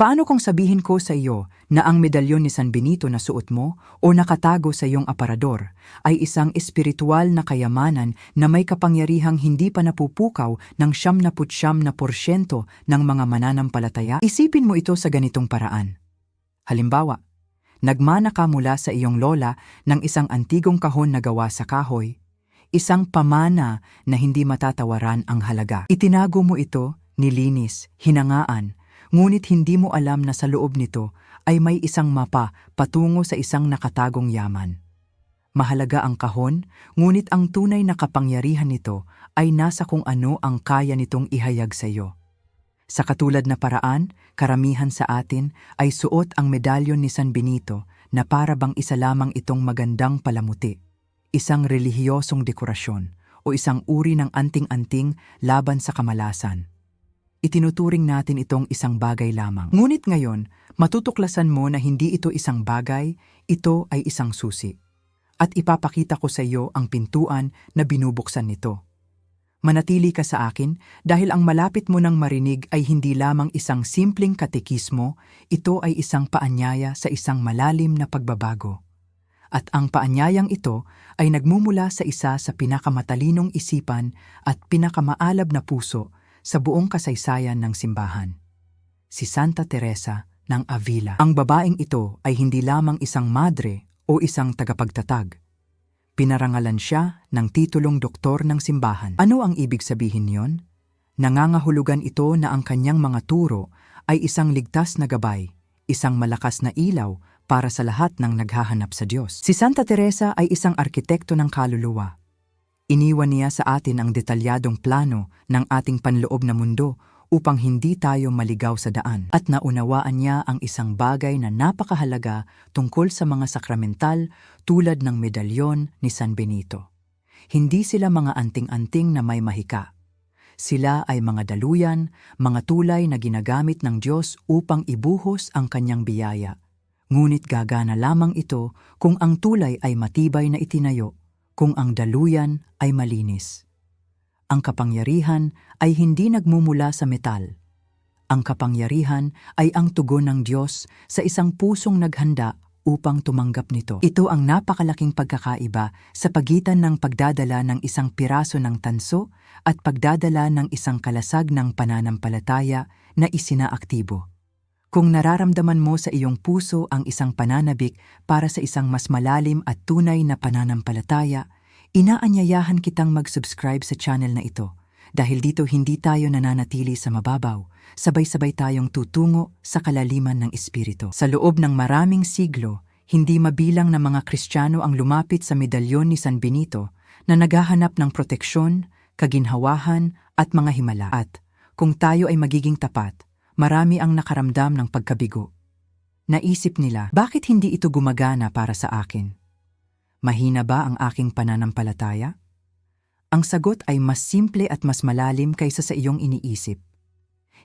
Paano kung sabihin ko sa iyo na ang medalyon ni San Benito na suot mo o nakatago sa iyong aparador ay isang espiritual na kayamanan na may kapangyarihang hindi pa napupukaw ng siyam na putsyam na porsyento ng mga mananampalataya? Isipin mo ito sa ganitong paraan. Halimbawa, nagmana ka mula sa iyong lola ng isang antigong kahon na gawa sa kahoy, isang pamana na hindi matatawaran ang halaga. Itinago mo ito, nilinis, hinangaan, ngunit hindi mo alam na sa loob nito ay may isang mapa patungo sa isang nakatagong yaman. Mahalaga ang kahon, ngunit ang tunay na kapangyarihan nito ay nasa kung ano ang kaya nitong ihayag sa iyo. Sa katulad na paraan, karamihan sa atin ay suot ang medalyon ni San Benito na para bang isa lamang itong magandang palamuti, isang relihiyosong dekorasyon o isang uri ng anting-anting laban sa kamalasan. Itinuturing natin itong isang bagay lamang. Ngunit ngayon, matutuklasan mo na hindi ito isang bagay, ito ay isang susi. At ipapakita ko sa iyo ang pintuan na binubuksan nito. Manatili ka sa akin dahil ang malapit mo nang marinig ay hindi lamang isang simpleng katekismo, ito ay isang paanyaya sa isang malalim na pagbabago. At ang paanyayang ito ay nagmumula sa isa sa pinakamatalinong isipan at pinakamaalab na puso sa buong kasaysayan ng simbahan. Si Santa Teresa ng Avila. Ang babaeng ito ay hindi lamang isang madre o isang tagapagtatag. Pinarangalan siya ng titulong doktor ng simbahan. Ano ang ibig sabihin yon? Nangangahulugan ito na ang kanyang mga turo ay isang ligtas na gabay, isang malakas na ilaw para sa lahat ng naghahanap sa Diyos. Si Santa Teresa ay isang arkitekto ng kaluluwa. Iniwan niya sa atin ang detalyadong plano ng ating panloob na mundo upang hindi tayo maligaw sa daan. At naunawaan niya ang isang bagay na napakahalaga tungkol sa mga sakramental tulad ng medalyon ni San Benito. Hindi sila mga anting-anting na may mahika. Sila ay mga daluyan, mga tulay na ginagamit ng Diyos upang ibuhos ang kanyang biyaya. Ngunit gagana lamang ito kung ang tulay ay matibay na itinayo kung ang daluyan ay malinis. Ang kapangyarihan ay hindi nagmumula sa metal. Ang kapangyarihan ay ang tugon ng Diyos sa isang pusong naghanda upang tumanggap nito. Ito ang napakalaking pagkakaiba sa pagitan ng pagdadala ng isang piraso ng tanso at pagdadala ng isang kalasag ng pananampalataya na isinaaktibo. Kung nararamdaman mo sa iyong puso ang isang pananabik para sa isang mas malalim at tunay na pananampalataya, inaanyayahan kitang mag-subscribe sa channel na ito dahil dito hindi tayo nananatili sa mababaw, sabay-sabay tayong tutungo sa kalaliman ng Espiritu. Sa loob ng maraming siglo, hindi mabilang na mga Kristiyano ang lumapit sa medalyon ni San Benito na naghahanap ng proteksyon, kaginhawahan at mga himala. At kung tayo ay magiging tapat, marami ang nakaramdam ng pagkabigo. Naisip nila, bakit hindi ito gumagana para sa akin? Mahina ba ang aking pananampalataya? Ang sagot ay mas simple at mas malalim kaysa sa iyong iniisip.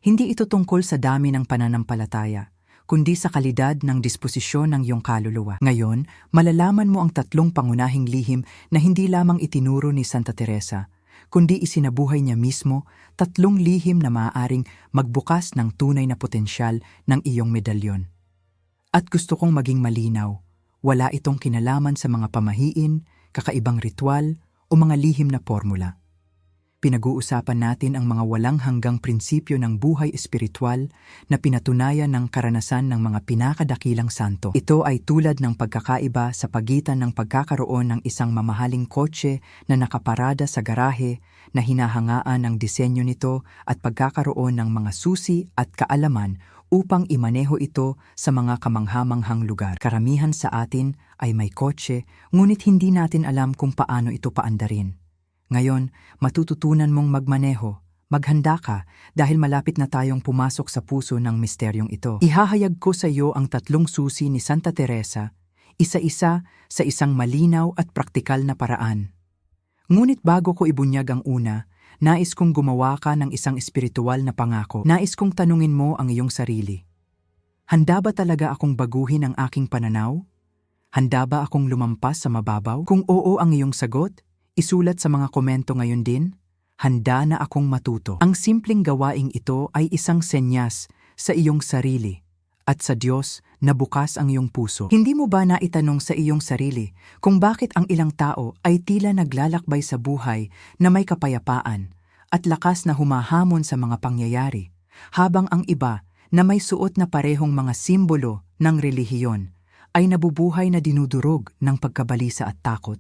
Hindi ito tungkol sa dami ng pananampalataya, kundi sa kalidad ng disposisyon ng iyong kaluluwa. Ngayon, malalaman mo ang tatlong pangunahing lihim na hindi lamang itinuro ni Santa Teresa, kundi isinabuhay niya mismo tatlong lihim na maaaring magbukas ng tunay na potensyal ng iyong medalyon. At gusto kong maging malinaw, wala itong kinalaman sa mga pamahiin, kakaibang ritual o mga lihim na formula. Pinag-uusapan natin ang mga walang hanggang prinsipyo ng buhay espiritual na pinatunayan ng karanasan ng mga pinakadakilang santo. Ito ay tulad ng pagkakaiba sa pagitan ng pagkakaroon ng isang mamahaling kotse na nakaparada sa garahe na hinahangaan ng disenyo nito at pagkakaroon ng mga susi at kaalaman upang imaneho ito sa mga kamanghamanghang lugar. Karamihan sa atin ay may kotse, ngunit hindi natin alam kung paano ito paandarin. Ngayon, matututunan mong magmaneho, maghanda ka dahil malapit na tayong pumasok sa puso ng misteryong ito. Ihahayag ko sa iyo ang tatlong susi ni Santa Teresa, isa-isa sa isang malinaw at praktikal na paraan. Ngunit bago ko ibunyag ang una, nais kong gumawa ka ng isang espiritual na pangako. Nais kong tanungin mo ang iyong sarili. Handa ba talaga akong baguhin ang aking pananaw? Handa ba akong lumampas sa mababaw? Kung oo ang iyong sagot, isulat sa mga komento ngayon din. Handa na akong matuto. Ang simpleng gawaing ito ay isang senyas sa iyong sarili at sa Diyos na bukas ang iyong puso. Hindi mo ba naitanong sa iyong sarili kung bakit ang ilang tao ay tila naglalakbay sa buhay na may kapayapaan at lakas na humahamon sa mga pangyayari, habang ang iba na may suot na parehong mga simbolo ng relihiyon ay nabubuhay na dinudurog ng pagkabalisa at takot.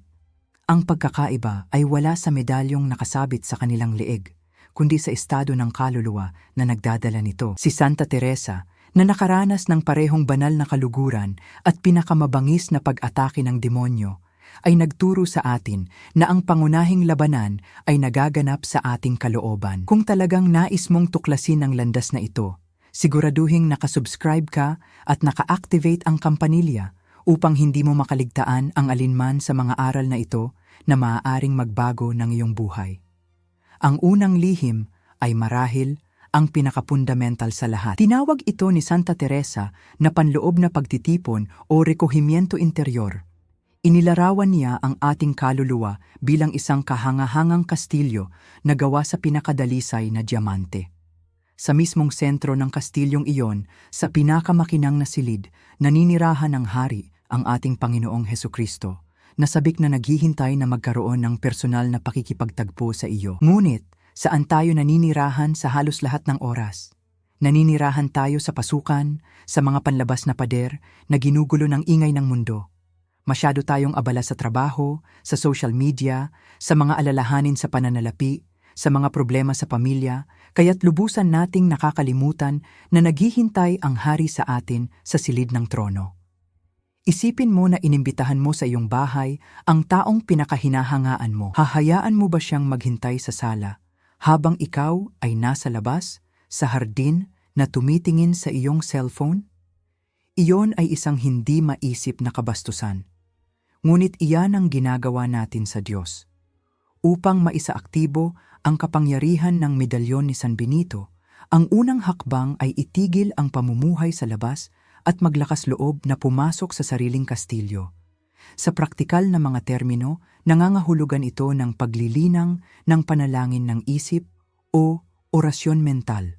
Ang pagkakaiba ay wala sa medalyong nakasabit sa kanilang leeg, kundi sa estado ng kaluluwa na nagdadala nito. Si Santa Teresa na nakaranas ng parehong banal na kaluguran at pinakamabangis na pag-atake ng demonyo, ay nagturo sa atin na ang pangunahing labanan ay nagaganap sa ating kalooban. Kung talagang nais mong tuklasin ang landas na ito, siguraduhing nakasubscribe ka at naka-activate ang kampanilya upang hindi mo makaligtaan ang alinman sa mga aral na ito na maaaring magbago ng iyong buhay. Ang unang lihim ay marahil ang pinakapundamental sa lahat. Tinawag ito ni Santa Teresa na panloob na pagtitipon o rekohimiento interior. Inilarawan niya ang ating kaluluwa bilang isang kahangahangang kastilyo na gawa sa pinakadalisay na diamante. Sa mismong sentro ng kastilyong iyon, sa pinakamakinang na silid, naninirahan ng hari ang ating Panginoong Heso Kristo, na sabik na naghihintay na magkaroon ng personal na pakikipagtagpo sa iyo. Ngunit, saan tayo naninirahan sa halos lahat ng oras. Naninirahan tayo sa pasukan, sa mga panlabas na pader na ginugulo ng ingay ng mundo. Masyado tayong abala sa trabaho, sa social media, sa mga alalahanin sa pananalapi, sa mga problema sa pamilya, kaya't lubusan nating nakakalimutan na naghihintay ang hari sa atin sa silid ng trono. Isipin mo na inimbitahan mo sa iyong bahay ang taong pinakahinahangaan mo. Hahayaan mo ba siyang maghintay sa sala habang ikaw ay nasa labas, sa hardin na tumitingin sa iyong cellphone? Iyon ay isang hindi maisip na kabastusan. Ngunit iyan ang ginagawa natin sa Diyos. Upang maisaaktibo ang kapangyarihan ng medalyon ni San Benito, ang unang hakbang ay itigil ang pamumuhay sa labas at maglakas loob na pumasok sa sariling kastilyo. Sa praktikal na mga termino, nangangahulugan ito ng paglilinang ng panalangin ng isip o orasyon mental.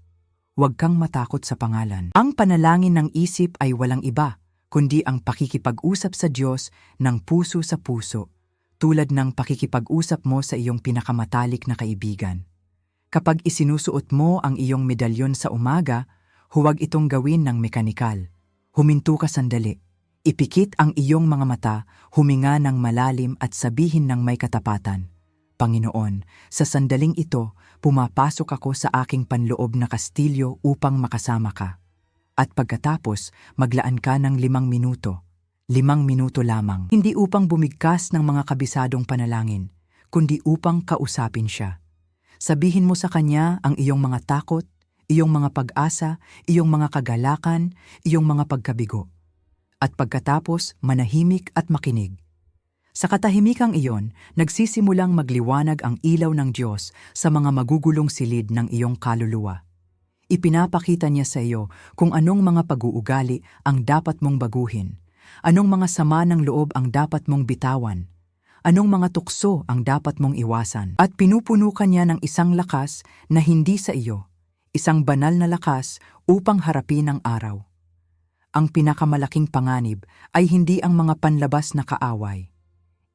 Huwag kang matakot sa pangalan. Ang panalangin ng isip ay walang iba, kundi ang pakikipag-usap sa Diyos ng puso sa puso, tulad ng pakikipag-usap mo sa iyong pinakamatalik na kaibigan. Kapag isinusuot mo ang iyong medalyon sa umaga, huwag itong gawin ng mekanikal. Huminto ka sandali Ipikit ang iyong mga mata, huminga ng malalim at sabihin ng may katapatan. Panginoon, sa sandaling ito, pumapasok ako sa aking panloob na kastilyo upang makasama ka. At pagkatapos, maglaan ka ng limang minuto. Limang minuto lamang. Hindi upang bumigkas ng mga kabisadong panalangin, kundi upang kausapin siya. Sabihin mo sa kanya ang iyong mga takot, iyong mga pag-asa, iyong mga kagalakan, iyong mga pagkabigo at pagkatapos manahimik at makinig. Sa katahimikang iyon, nagsisimulang magliwanag ang ilaw ng Diyos sa mga magugulong silid ng iyong kaluluwa. Ipinapakita niya sa iyo kung anong mga pag-uugali ang dapat mong baguhin, anong mga sama ng loob ang dapat mong bitawan, anong mga tukso ang dapat mong iwasan, at pinupuno ka niya ng isang lakas na hindi sa iyo, isang banal na lakas upang harapin ang araw ang pinakamalaking panganib ay hindi ang mga panlabas na kaaway.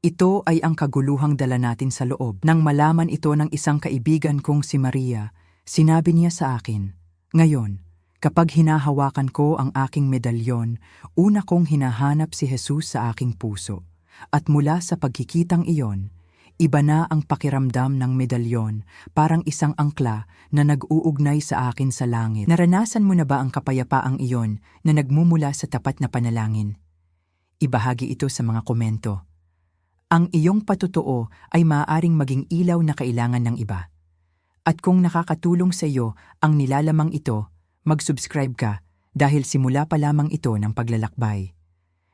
Ito ay ang kaguluhang dala natin sa loob. Nang malaman ito ng isang kaibigan kong si Maria, sinabi niya sa akin, Ngayon, kapag hinahawakan ko ang aking medalyon, una kong hinahanap si Jesus sa aking puso. At mula sa pagkikitang iyon, Iba na ang pakiramdam ng medalyon, parang isang angkla na nag-uugnay sa akin sa langit. Naranasan mo na ba ang kapayapaang iyon na nagmumula sa tapat na panalangin? Ibahagi ito sa mga komento. Ang iyong patutuo ay maaaring maging ilaw na kailangan ng iba. At kung nakakatulong sa iyo ang nilalamang ito, mag-subscribe ka dahil simula pa lamang ito ng paglalakbay.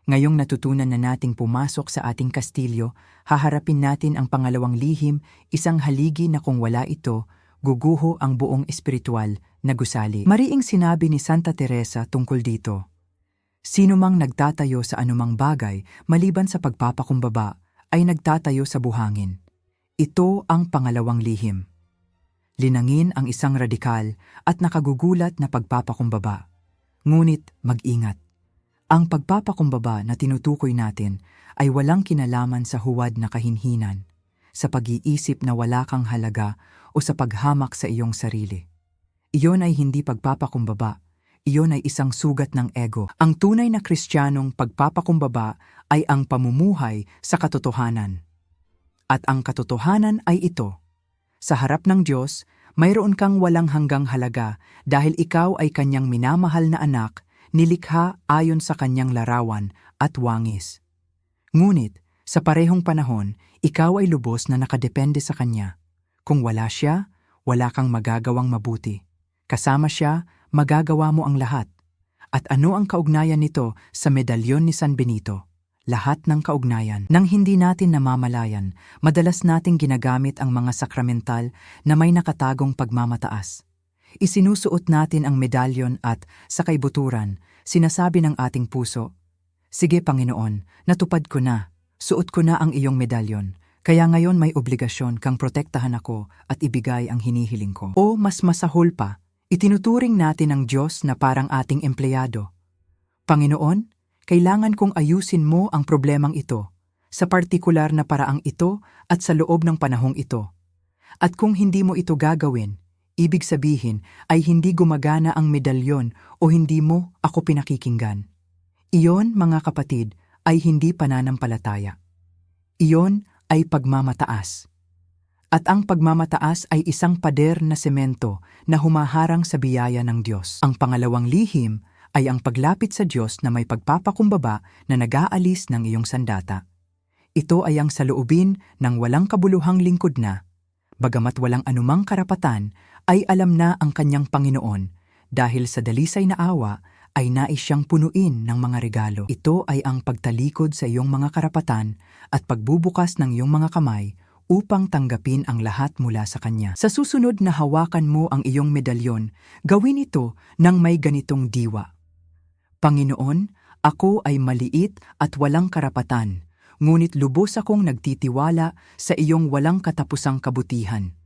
Ngayong natutunan na nating pumasok sa ating kastilyo, haharapin natin ang pangalawang lihim, isang haligi na kung wala ito, guguho ang buong espiritual na gusali. Mariing sinabi ni Santa Teresa tungkol dito. Sino mang nagtatayo sa anumang bagay maliban sa pagpapakumbaba ay nagtatayo sa buhangin. Ito ang pangalawang lihim. Linangin ang isang radikal at nakagugulat na pagpapakumbaba Ngunit mag-ingat. Ang pagpapakumbaba na tinutukoy natin ay walang kinalaman sa huwad na kahinhinan, sa pag-iisip na wala kang halaga o sa paghamak sa iyong sarili. Iyon ay hindi pagpapakumbaba, iyon ay isang sugat ng ego. Ang tunay na kristyanong pagpapakumbaba ay ang pamumuhay sa katotohanan. At ang katotohanan ay ito. Sa harap ng Diyos, mayroon kang walang hanggang halaga dahil ikaw ay kanyang minamahal na anak, nilikha ayon sa kanyang larawan at wangis. Ngunit, sa parehong panahon, ikaw ay lubos na nakadepende sa kanya. Kung wala siya, wala kang magagawang mabuti. Kasama siya, magagawa mo ang lahat. At ano ang kaugnayan nito sa medalyon ni San Benito? Lahat ng kaugnayan. Nang hindi natin namamalayan, madalas nating ginagamit ang mga sakramental na may nakatagong pagmamataas. Isinusuot natin ang medalyon at, sa kaibuturan, sinasabi ng ating puso, Sige Panginoon, natupad ko na, suot ko na ang iyong medalyon, kaya ngayon may obligasyon kang protektahan ako at ibigay ang hinihiling ko. O mas masahol pa, itinuturing natin ang Diyos na parang ating empleyado. Panginoon, kailangan kong ayusin mo ang problemang ito, sa partikular na paraang ito at sa loob ng panahong ito. At kung hindi mo ito gagawin, ibig sabihin ay hindi gumagana ang medalyon o hindi mo ako pinakikinggan. Iyon, mga kapatid, ay hindi pananampalataya. Iyon ay pagmamataas. At ang pagmamataas ay isang pader na semento na humaharang sa biyaya ng Diyos. Ang pangalawang lihim ay ang paglapit sa Diyos na may pagpapakumbaba na nag-aalis ng iyong sandata. Ito ay ang saloobin ng walang kabuluhang lingkod na, bagamat walang anumang karapatan, ay alam na ang kanyang Panginoon dahil sa dalisay na awa ay nais siyang punuin ng mga regalo. Ito ay ang pagtalikod sa iyong mga karapatan at pagbubukas ng iyong mga kamay upang tanggapin ang lahat mula sa Kanya. Sa susunod na hawakan mo ang iyong medalyon, gawin ito ng may ganitong diwa. Panginoon, ako ay maliit at walang karapatan, ngunit lubos akong nagtitiwala sa iyong walang katapusang kabutihan.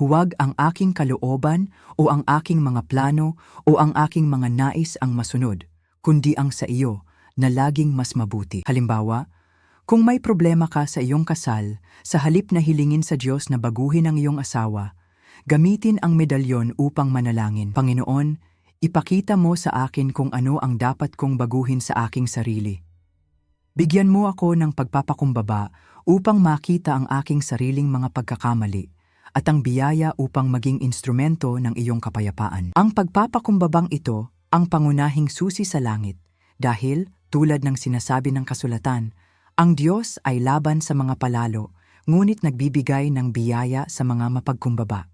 Huwag ang aking kalooban o ang aking mga plano o ang aking mga nais ang masunod, kundi ang sa iyo na laging mas mabuti. Halimbawa, kung may problema ka sa iyong kasal, sa halip na hilingin sa Diyos na baguhin ang iyong asawa, gamitin ang medalyon upang manalangin. Panginoon, ipakita mo sa akin kung ano ang dapat kong baguhin sa aking sarili. Bigyan mo ako ng pagpapakumbaba upang makita ang aking sariling mga pagkakamali at ang biyaya upang maging instrumento ng iyong kapayapaan. Ang pagpapakumbabang ito ang pangunahing susi sa langit dahil, tulad ng sinasabi ng kasulatan, ang Diyos ay laban sa mga palalo, ngunit nagbibigay ng biyaya sa mga mapagkumbaba.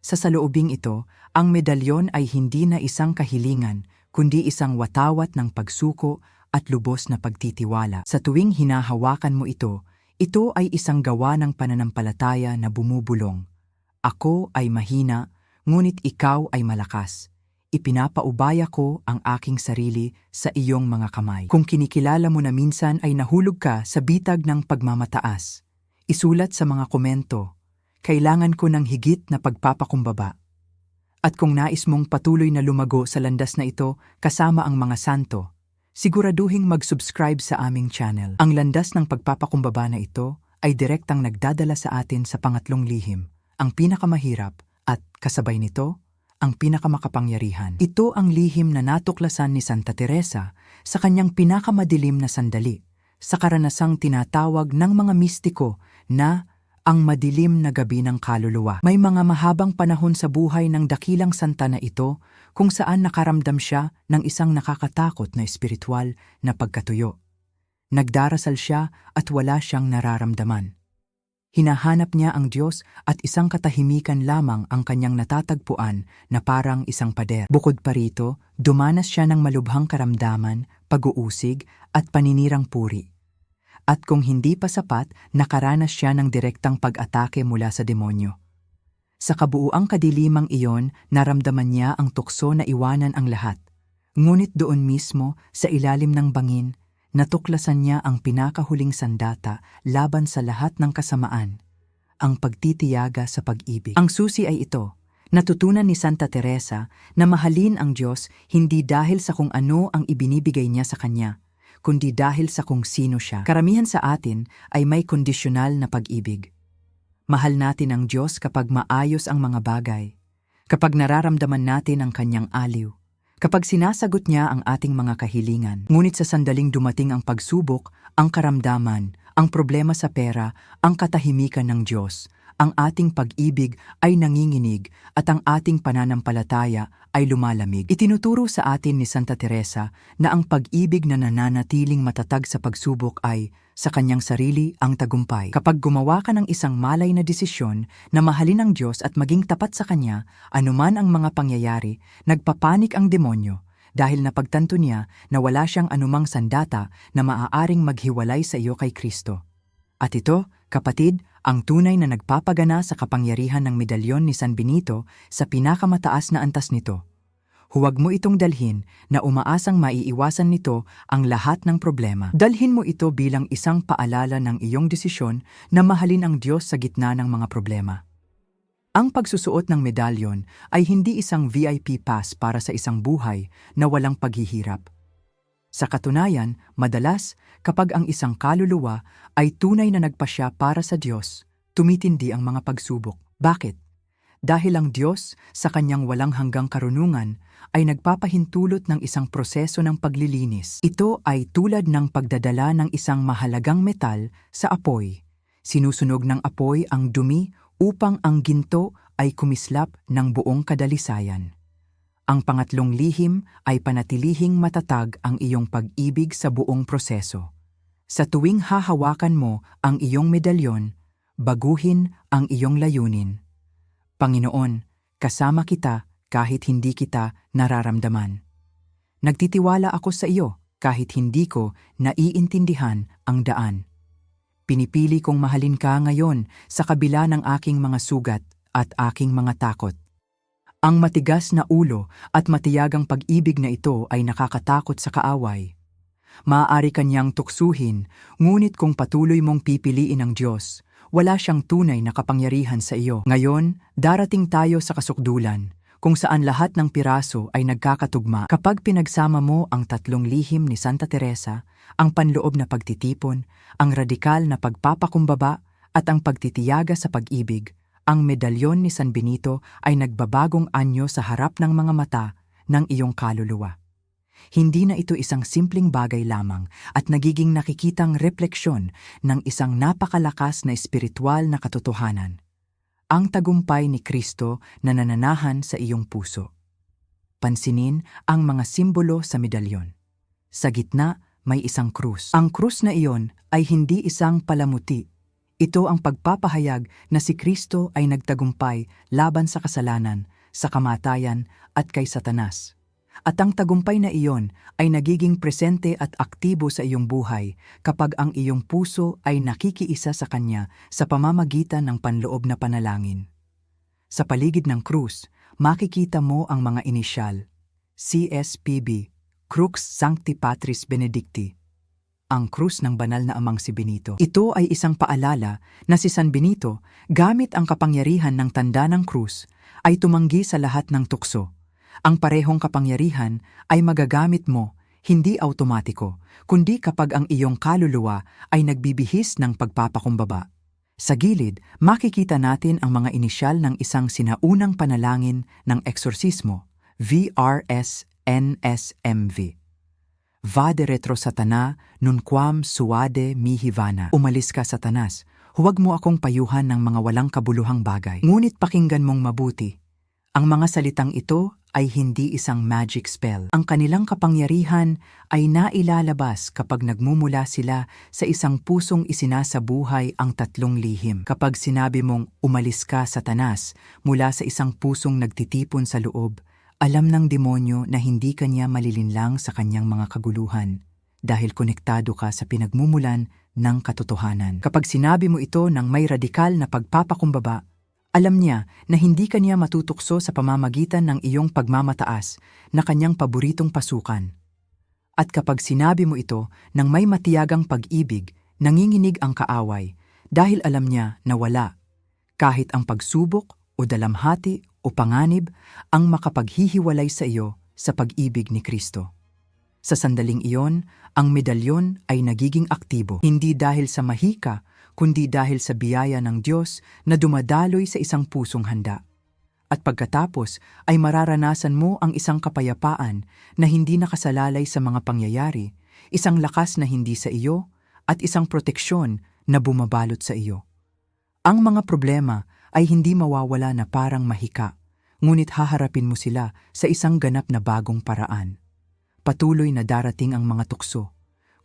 Sa saloobing ito, ang medalyon ay hindi na isang kahilingan, kundi isang watawat ng pagsuko at lubos na pagtitiwala. Sa tuwing hinahawakan mo ito, ito ay isang gawa ng pananampalataya na bumubulong. Ako ay mahina, ngunit ikaw ay malakas ipinapaubaya ko ang aking sarili sa iyong mga kamay. Kung kinikilala mo na minsan ay nahulog ka sa bitag ng pagmamataas, isulat sa mga komento, kailangan ko ng higit na pagpapakumbaba. At kung nais mong patuloy na lumago sa landas na ito kasama ang mga santo, siguraduhing mag-subscribe sa aming channel. Ang landas ng pagpapakumbaba na ito ay direktang nagdadala sa atin sa pangatlong lihim, ang pinakamahirap at kasabay nito, ang pinakamakapangyarihan. Ito ang lihim na natuklasan ni Santa Teresa sa kanyang pinakamadilim na sandali, sa karanasang tinatawag ng mga mistiko na ang madilim na gabi ng kaluluwa. May mga mahabang panahon sa buhay ng dakilang santa na ito kung saan nakaramdam siya ng isang nakakatakot na espiritual na pagkatuyo. Nagdarasal siya at wala siyang nararamdaman. Hinahanap niya ang Diyos at isang katahimikan lamang ang kanyang natatagpuan na parang isang pader. Bukod pa rito, dumanas siya ng malubhang karamdaman, pag-uusig at paninirang puri. At kung hindi pa sapat, nakaranas siya ng direktang pag-atake mula sa demonyo. Sa kabuuang kadilimang iyon, naramdaman niya ang tukso na iwanan ang lahat. Ngunit doon mismo, sa ilalim ng bangin, natuklasan niya ang pinakahuling sandata laban sa lahat ng kasamaan, ang pagtitiyaga sa pag-ibig. Ang susi ay ito, Natutunan ni Santa Teresa na mahalin ang Diyos hindi dahil sa kung ano ang ibinibigay niya sa Kanya, kundi dahil sa kung sino siya. Karamihan sa atin ay may kondisyonal na pag-ibig. Mahal natin ang Diyos kapag maayos ang mga bagay, kapag nararamdaman natin ang Kanyang aliw, kapag sinasagot niya ang ating mga kahilingan. Ngunit sa sandaling dumating ang pagsubok, ang karamdaman, ang problema sa pera, ang katahimikan ng Diyos, ang ating pag-ibig ay nanginginig at ang ating pananampalataya ay lumalamig. Itinuturo sa atin ni Santa Teresa na ang pag-ibig na nananatiling matatag sa pagsubok ay, sa kanyang sarili, ang tagumpay. Kapag gumawa ka ng isang malay na desisyon na mahalin ang Diyos at maging tapat sa Kanya, anuman ang mga pangyayari, nagpapanik ang demonyo dahil napagtanto niya na wala siyang anumang sandata na maaaring maghiwalay sa iyo kay Kristo. At ito, kapatid, ang tunay na nagpapagana sa kapangyarihan ng medalyon ni San Benito sa pinakamataas na antas nito. Huwag mo itong dalhin na umaasang maiiwasan nito ang lahat ng problema. Dalhin mo ito bilang isang paalala ng iyong desisyon na mahalin ang Diyos sa gitna ng mga problema. Ang pagsusuot ng medalyon ay hindi isang VIP pass para sa isang buhay na walang paghihirap. Sa katunayan, madalas, kapag ang isang kaluluwa ay tunay na nagpasya para sa Diyos, tumitindi ang mga pagsubok. Bakit? Dahil ang Diyos, sa kanyang walang hanggang karunungan, ay nagpapahintulot ng isang proseso ng paglilinis. Ito ay tulad ng pagdadala ng isang mahalagang metal sa apoy. Sinusunog ng apoy ang dumi upang ang ginto ay kumislap ng buong kadalisayan. Ang pangatlong lihim ay panatilihing matatag ang iyong pag-ibig sa buong proseso. Sa tuwing hahawakan mo ang iyong medalyon, baguhin ang iyong layunin. Panginoon, kasama kita kahit hindi kita nararamdaman. Nagtitiwala ako sa iyo kahit hindi ko naiintindihan ang daan. Pinipili kong mahalin ka ngayon sa kabila ng aking mga sugat at aking mga takot. Ang matigas na ulo at matiyagang pag-ibig na ito ay nakakatakot sa kaaway. Maaari kanyang tuksuhin, ngunit kung patuloy mong pipiliin ang Diyos, wala siyang tunay na kapangyarihan sa iyo. Ngayon, darating tayo sa kasukdulan, kung saan lahat ng piraso ay nagkakatugma. Kapag pinagsama mo ang tatlong lihim ni Santa Teresa, ang panloob na pagtitipon, ang radikal na pagpapakumbaba, at ang pagtitiyaga sa pag-ibig, ang medalyon ni San Benito ay nagbabagong anyo sa harap ng mga mata ng iyong kaluluwa. Hindi na ito isang simpleng bagay lamang at nagiging nakikitang refleksyon ng isang napakalakas na espiritual na katotohanan. Ang tagumpay ni Kristo na nananahan sa iyong puso. Pansinin ang mga simbolo sa medalyon. Sa gitna may isang krus. Ang krus na iyon ay hindi isang palamuti ito ang pagpapahayag na si Kristo ay nagtagumpay laban sa kasalanan, sa kamatayan at kay Satanas. At ang tagumpay na iyon ay nagiging presente at aktibo sa iyong buhay kapag ang iyong puso ay nakikiisa sa Kanya sa pamamagitan ng panloob na panalangin. Sa paligid ng krus, makikita mo ang mga inisyal, CSPB, Crux Sancti Patris Benedicti, ang krus ng banal na amang si Benito. Ito ay isang paalala na si San Benito, gamit ang kapangyarihan ng tanda ng krus, ay tumanggi sa lahat ng tukso. Ang parehong kapangyarihan ay magagamit mo, hindi automatiko, kundi kapag ang iyong kaluluwa ay nagbibihis ng pagpapakumbaba. Sa gilid, makikita natin ang mga inisyal ng isang sinaunang panalangin ng eksorsismo, VRS-NSMV. Vade retro satana, nunquam suade mihivana. Umalis ka, Satanas. Huwag mo akong payuhan ng mga walang kabuluhang bagay. Ngunit pakinggan mong mabuti. Ang mga salitang ito ay hindi isang magic spell. Ang kanilang kapangyarihan ay nailalabas kapag nagmumula sila sa isang pusong isinasabuhay ang tatlong lihim. Kapag sinabi mong umalis ka, Satanas, mula sa isang pusong nagtitipon sa loob, alam ng demonyo na hindi kanya malilinlang sa kanyang mga kaguluhan dahil konektado ka sa pinagmumulan ng katotohanan. Kapag sinabi mo ito ng may radikal na pagpapakumbaba, alam niya na hindi kanya matutukso sa pamamagitan ng iyong pagmamataas na kanyang paboritong pasukan. At kapag sinabi mo ito ng may matiyagang pag-ibig, nanginginig ang kaaway dahil alam niya na wala. Kahit ang pagsubok o dalamhati o panganib ang makapaghihiwalay sa iyo sa pag-ibig ni Kristo. Sa sandaling iyon, ang medalyon ay nagiging aktibo, hindi dahil sa mahika, kundi dahil sa biyaya ng Diyos na dumadaloy sa isang pusong handa. At pagkatapos ay mararanasan mo ang isang kapayapaan na hindi nakasalalay sa mga pangyayari, isang lakas na hindi sa iyo, at isang proteksyon na bumabalot sa iyo. Ang mga problema ay hindi mawawala na parang mahika, ngunit haharapin mo sila sa isang ganap na bagong paraan. Patuloy na darating ang mga tukso,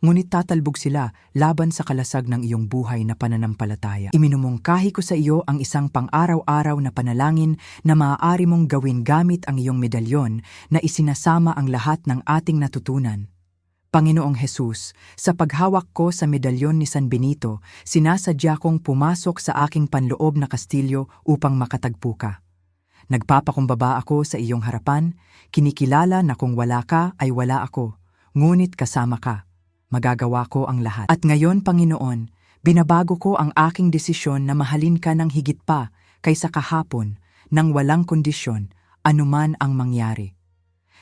ngunit tatalbog sila laban sa kalasag ng iyong buhay na pananampalataya. Iminumungkahi ko sa iyo ang isang pang-araw-araw na panalangin na maaari mong gawin gamit ang iyong medalyon na isinasama ang lahat ng ating natutunan. Panginoong Hesus, sa paghawak ko sa medalyon ni San Benito, sinasadya kong pumasok sa aking panloob na kastilyo upang makatagpo ka. Nagpapakumbaba ako sa iyong harapan, kinikilala na kung wala ka ay wala ako, ngunit kasama ka. Magagawa ko ang lahat. At ngayon, Panginoon, binabago ko ang aking desisyon na mahalin ka ng higit pa kaysa kahapon, nang walang kondisyon, anuman ang mangyari.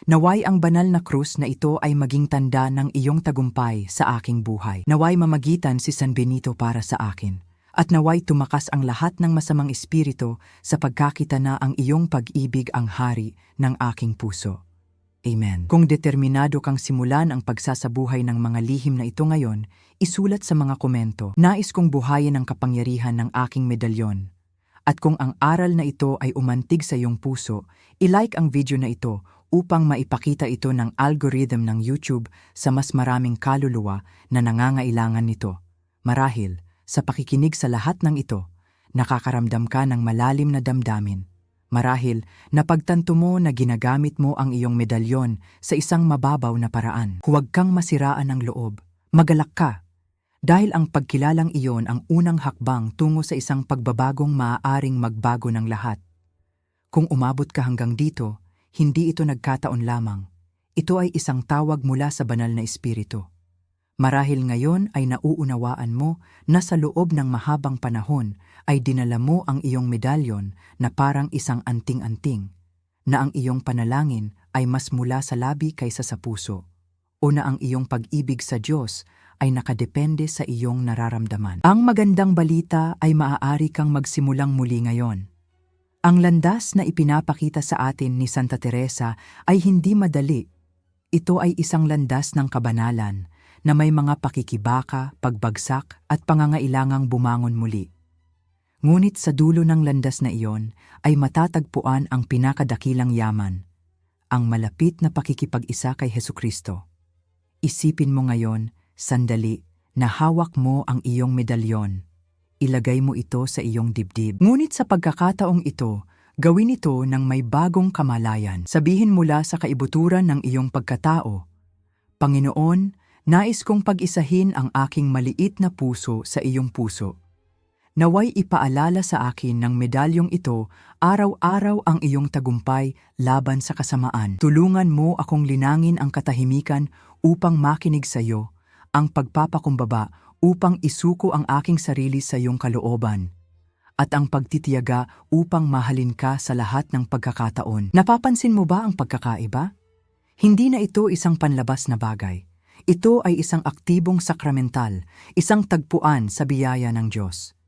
Naway ang banal na krus na ito ay maging tanda ng iyong tagumpay sa aking buhay. Naway mamagitan si San Benito para sa akin. At naway tumakas ang lahat ng masamang espiritu sa pagkakita na ang iyong pag-ibig ang hari ng aking puso. Amen. Kung determinado kang simulan ang pagsasabuhay ng mga lihim na ito ngayon, isulat sa mga komento, nais kong buhayin ang kapangyarihan ng aking medalyon. At kung ang aral na ito ay umantig sa iyong puso, ilike ang video na ito upang maipakita ito ng algorithm ng YouTube sa mas maraming kaluluwa na nangangailangan nito. Marahil, sa pakikinig sa lahat ng ito, nakakaramdam ka ng malalim na damdamin. Marahil, napagtanto mo na ginagamit mo ang iyong medalyon sa isang mababaw na paraan. Huwag kang masiraan ng loob. Magalak ka. Dahil ang pagkilalang iyon ang unang hakbang tungo sa isang pagbabagong maaaring magbago ng lahat. Kung umabot ka hanggang dito, hindi ito nagkataon lamang. Ito ay isang tawag mula sa banal na espiritu. Marahil ngayon ay nauunawaan mo na sa loob ng mahabang panahon ay dinala mo ang iyong medalyon na parang isang anting-anting, na ang iyong panalangin ay mas mula sa labi kaysa sa puso, o na ang iyong pag-ibig sa Diyos ay nakadepende sa iyong nararamdaman. Ang magandang balita ay maaari kang magsimulang muli ngayon. Ang landas na ipinapakita sa atin ni Santa Teresa ay hindi madali. Ito ay isang landas ng kabanalan na may mga pakikibaka, pagbagsak at pangangailangang bumangon muli. Ngunit sa dulo ng landas na iyon ay matatagpuan ang pinakadakilang yaman, ang malapit na pakikipag-isa kay Heso Kristo. Isipin mo ngayon, sandali, na hawak mo ang iyong medalyon. Ilagay mo ito sa iyong dibdib. Ngunit sa pagkakataong ito, gawin ito ng may bagong kamalayan. Sabihin mula sa kaibuturan ng iyong pagkatao, Panginoon, nais kong pag-isahin ang aking maliit na puso sa iyong puso. Naway ipaalala sa akin ng medalyong ito araw-araw ang iyong tagumpay laban sa kasamaan. Tulungan mo akong linangin ang katahimikan upang makinig sa iyo, ang pagpapakumbaba upang isuko ang aking sarili sa iyong kalooban, at ang pagtitiyaga upang mahalin ka sa lahat ng pagkakataon. Napapansin mo ba ang pagkakaiba? Hindi na ito isang panlabas na bagay. Ito ay isang aktibong sakramental, isang tagpuan sa biyaya ng Diyos.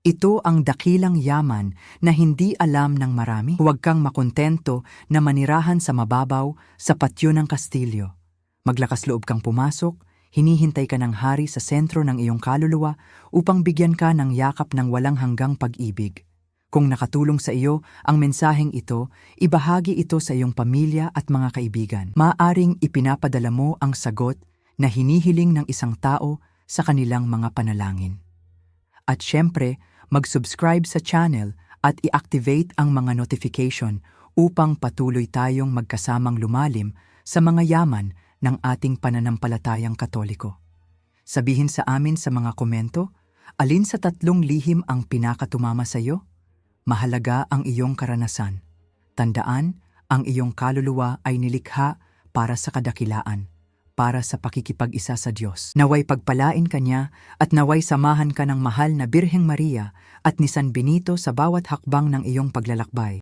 Ito ang dakilang yaman na hindi alam ng marami. Huwag kang makontento na manirahan sa mababaw sa patyo ng kastilyo. Maglakas loob kang pumasok, hinihintay ka ng hari sa sentro ng iyong kaluluwa upang bigyan ka ng yakap ng walang hanggang pag-ibig. Kung nakatulong sa iyo ang mensaheng ito, ibahagi ito sa iyong pamilya at mga kaibigan. Maaring ipinapadala mo ang sagot na hinihiling ng isang tao sa kanilang mga panalangin. At syempre, mag-subscribe sa channel at i-activate ang mga notification upang patuloy tayong magkasamang lumalim sa mga yaman ng ating pananampalatayang katoliko. Sabihin sa amin sa mga komento, alin sa tatlong lihim ang pinakatumama sa iyo? Mahalaga ang iyong karanasan. Tandaan, ang iyong kaluluwa ay nilikha para sa kadakilaan para sa pakikipag-isa sa Diyos. Naway pagpalain ka niya at naway samahan ka ng mahal na Birheng Maria at ni San Benito sa bawat hakbang ng iyong paglalakbay.